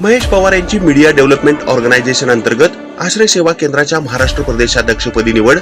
महेश पवार यांची media development organisation अंतर्गत आश्रय सेवा केंद्राच्या महाराष्ट्र प्रदेशाध्यक्षपदी निवड.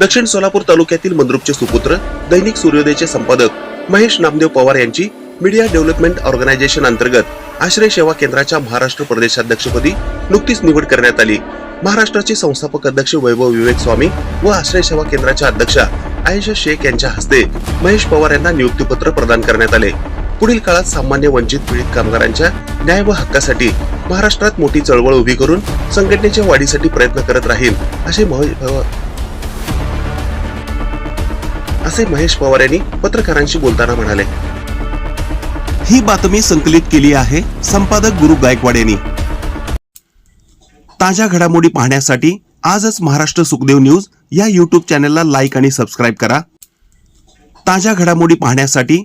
दक्षिण सोलापूर तालुक्यातील मंद्रुपचे सुपुत्र दैनिक सूर्योदयचे संपादक महेश नामदेव पवार यांची मीडिया डेव्हलपमेंट ऑर्गनायझेशन अंतर्गत आश्रय सेवा केंद्राच्या महाराष्ट्र प्रदेशाध्यक्षपदी नुकतीच निवड करण्यात आली. महाराष्ट्राचे संस्थापक अध्यक्ष वैभव विवेक स्वामी व आश्रय सेवा केंद्राच्या अध्यक्षा आयशा शेख यांच्या हस्ते महेश पवार यांना नियुक्तीपत्र प्रदान करण्यात आले. पुढील काळात सामान्य वंचित पीडित कामगारांच्या न्याय व हक्कासाठी महाराष्ट्रात मोठी चळवळ उभी करून संघटनेच्या वाढीसाठी प्रयत्न करत राहील असे महेश पवार असे महेश पवार यांनी पत्रकारांशी बोलताना म्हणाले. ही बातमी संकलित केली आहे संपादक गुरु गायकवाड यांनी. ताज्या घडामोडी पाहण्यासाठी आजच महाराष्ट्र सुखदेव न्यूज या यूट्यूब चॅनलला लाईक आणि सबस्क्राईब करा. ताज्या घडामोडी पाहण्यासाठी